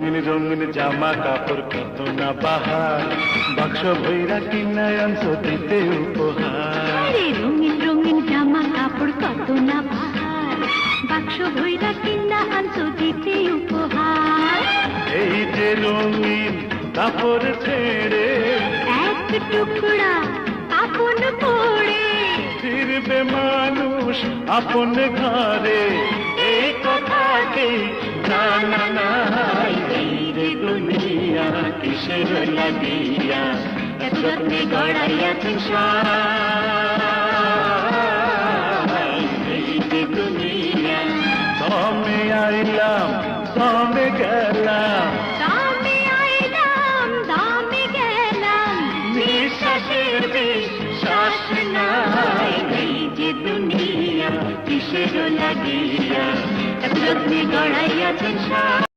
রঙিন রঙিন জামা কাপড় কত না বাহার বাক্স ভৈরা কিনায় অংশ দিতে উপহার রঙিন রঙিন জামা কাপড় কত না বাহার বাক্স ভৈরা কিনা আনতো দিতে উপহার। এই যে রঙিন কাপড় ছেড়ে এক টুকরা আপন পড়ে ফিরবে মানুষ আপন ঘরে। এই কথাকে দুনিয়া কিসের লাগিয়া? এত যত্নে গড়াইয়াছেন সাই। এই যে দুনিয়া দমে আইলাম দমে গেলাম। দুনিয়া কিসের লাগিয়া? এত যত্নে গড়াইয়াছেন সাই।